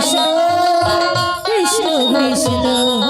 Krishna Krishna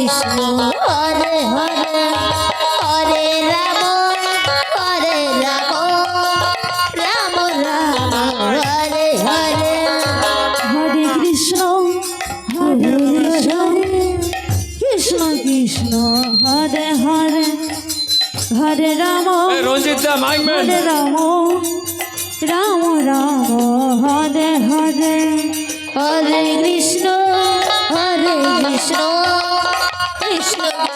Krishna Hare Hare Hare Ram Hare Ram Ram Ram Hare Hare. Hare Krishna Hare Krishna Krishna Krishna Hare Hare Hare Ram Ranjit Hare Ram Ram Ram Hare Hare. Hare Krishna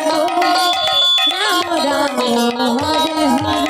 Ram Ram Hare Hare